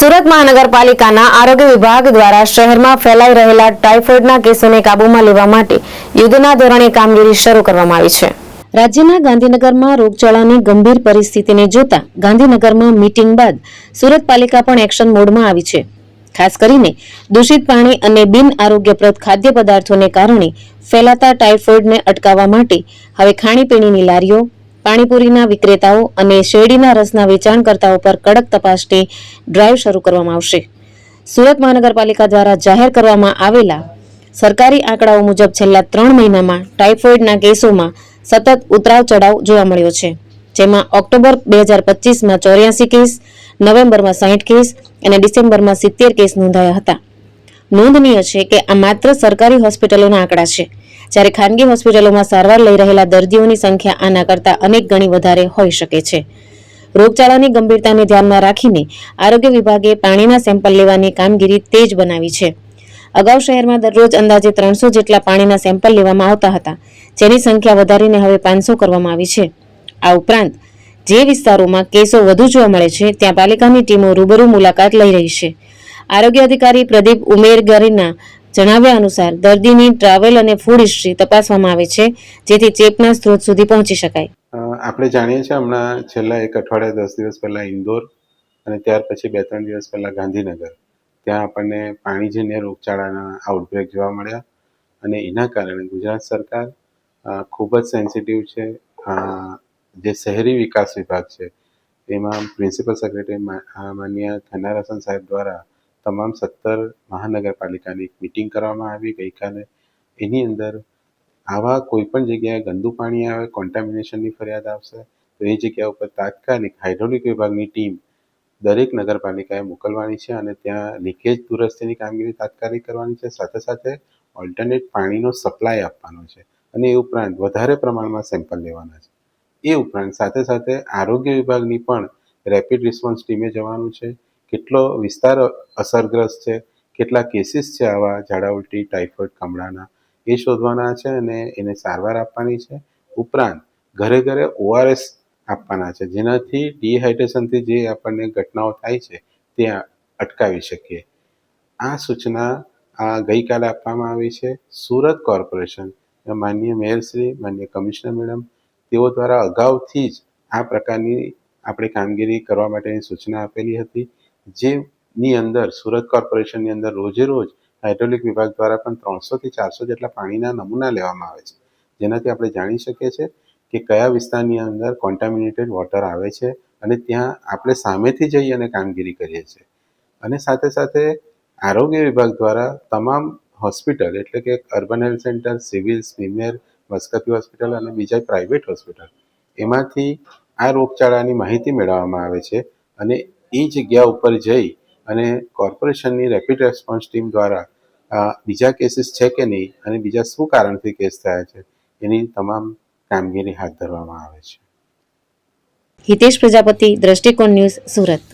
સુરત મહાનગરપાલિકાના આરોગ્ય વિભાગ દ્વારા શહેરમાં ફેલાઈ રહેલા ટાઇફોઇડના કેસોને કાબૂમાં લેવા માટે યુદ્ધના ધોરણે કામગીરી શરૂ કરવામાં આવી છે. રાજ્યના ગાંધીનગરમાં રોગચાળાની ગંભીર પરિસ્થિતિને જોતા ગાંધીનગરમાં મીટિંગ બાદ સુરત પાલિકા પણ એક્શન મોડમાં આવી છે. ખાસ કરીને દૂષિત પાણી અને બિન આરોગ્યપ્રદ ખાદ્ય પદાર્થોને કારણે ફેલાતા ટાઇફોઇડને અટકાવવા માટે હવે ખાણીપીણીની લારીઓ પાણીપુરીના વિક્રેતાઓ અને શેરડીના રસના વેચાણકર્તાઓ પર કડક તપાસની ડ્રાઈવ શરૂ કરવામાં આવશે. સુરત મહાનગરપાલિકા દ્વારા જાહેર કરવામાં આવેલા સરકારી આંકડાઓ મુજબ છેલ્લા ત્રણ મહિનામાં ટાઇફોઇડના કેસોમાં સતત ઉતરાવ ચઢાવ જોવા મળ્યો છે, જેમાં ઓક્ટોબર બે હજાર પચીસમાં ચોર્યાસી કેસ, નવેમ્બરમાં સાહીઠ કેસ અને ડિસેમ્બરમાં સિત્તેર કેસ નોંધાયા હતા. નોંધનીય છે કે આ માત્ર સરકારી હોસ્પિટલોના આંકડા છે. જ્યારે ખાનગી હોસ્પિટલોમાં સારવાર લઈ રહેલા દર્દીઓની સંખ્યા આના કરતાં અનેક ગણી વધારે હોઈ શકે છે. રોગચાળાની ગંભીરતાને ધ્યાનમાં રાખીને આરોગ્ય વિભાગે પાણીના સેમ્પલ લેવાની કામગીરી તેજ બનાવી છે. અગાઉ શહેરમાં દરરોજ અંદાજે ત્રણસો જેટલા પાણીના સેમ્પલ લેવામાં આવતા હતા, જેની સંખ્યા વધારીને હવે પાંચસો કરવામાં આવી છે. આ ઉપરાંત, જે વિસ્તારોમાં કેસો વધુ જોવા મળે છે, ત્યાં પાલિકાની ટીમો રૂબરૂ મુલાકાત લઈ રહી છે. આરોગ્ય અધિકારી પ્રદીપ ઉમેરગરીના જણાવ્યા અનુસાર, દર્દીની ટ્રાવેલ અને ફૂડ હિસ્ટ્રી તપાસવામાં આવે છે, જેથી ચેપના સ્ત્રોત સુધી પહોંચી શકાય. આપણે જાણીએ છીએ હમણાં છેલ્લા એક અઠવાડિયા દસ દિવસ પહેલાં ઇન્દોર અને ત્યાર પછી બે ત્રણ દિવસ પહેલાં ગાંધીનગર. ત્યાં આપણને પાણીજન્ય રોગચાળાના આઉટબ્રેક જોવા મળ્યા અને એના કારણે ગુજરાત સરકાર ખૂબ જ સેન્સિટિવ છે. જે શહેરી વિકાસ વિભાગ છે, એમાં પ્રિન્સિપલ સેક્રેટરી મા- થનારાસન સાહેબ દ્વારા તમામ સત્તર મહાનગરપાલિકાની એક મિટિંગ કરવામાં આવી. ગઈકાલે એની અંદર આવા કોઈપણ જગ્યાએ ગંદુ પાણી આવે કોન્ટામિનેશનની ફરિયાદ આવશે, તો એ જગ્યા ઉપર તાત્કાલિક હાઇડ્રોલિક વિભાગની ટીમ દરેક નગરપાલિકાએ મોકલવાની છે અને ત્યાં લીકેજ દુરસ્તીની કામગીરી તાત્કાલિક કરવાની છે. સાથે સાથે ઓલ્ટરનેટ પાણીનો સપ્લાય આપવાનો છે અને એ ઉપરાંત વધારે પ્રમાણમાં સેમ્પલ લેવાના છે. એ ઉપરાંત સાથે સાથે આરોગ્ય વિભાગની પણ રેપિડ રિસ્પોન્સ ટીમે જવાનું છે. કેટલો વિસ્તાર અસરગ્રસ્ત છે, કેટલા કેસીસ છે આવા ઝાડા ઉલટી ટાઇફોઇડ કમળાના, એ શોધવાના છે અને એને સારવાર આપવાની છે. ઉપરાંત ઘરે ઘરે ઓઆરએસ આપવાના છે, જેનાથી ડિહાઇડ્રેશનથી જે આપણને ઘટનાઓ થાય છે, તે અટકાવી શકીએ. આ સૂચના આ ગઈકાલે આપવામાં આવી છે. સુરત કોર્પોરેશન માનનીય મેયરશ્રી માનનીય કમિશનર મેડમ, તેઓ દ્વારા અગાઉથી જ આ પ્રકારની આપણે કામગીરી કરવા માટેની સૂચના આપેલી હતી. જેની અંદર, સુરત કોર્પોરેશનની અંદર રોજે રોજ હાઇડ્રોલિક વિભાગ દ્વારા પણ ત્રણસોથી ચારસો જેટલા પાણીના નમૂના લેવામાં આવે છે. જેનાથી આપણે જાણી શકીએ છીએ કે કયા વિસ્તારની અંદર કોન્ટામિનેટેડ વોટર આવે છે અને ત્યાં આપણે સામેથી જઈ અને કામગીરી કરીએ છીએ. અને સાથે સાથે આરોગ્ય વિભાગ દ્વારા તમામ હોસ્પિટલ એટલે કે અર્બન હેલ્થ સેન્ટર, સિવિલ સ્વિમેર વસ્કતી હોસ્પિટલ અને બીજા પ્રાઇવેટ હોસ્પિટલ, એમાંથી આ રોગચાળાની માહિતી મેળવવામાં આવે છે અને એ જગ્યા ઉપર જઈ અને કોર્પોરેશનની રેપિડ રેસ્પોન્સ ટીમ દ્વારા બીજા કેસીસ છે કે નહીં અને બીજા શું કારણથી કેસ થયા છે, એની તમામ કામગીરી હાથ ધરવામાં આવે છે. હિતેશ પ્રજાપતિ, દ્રષ્ટિકોણ ન્યૂઝ સુરત.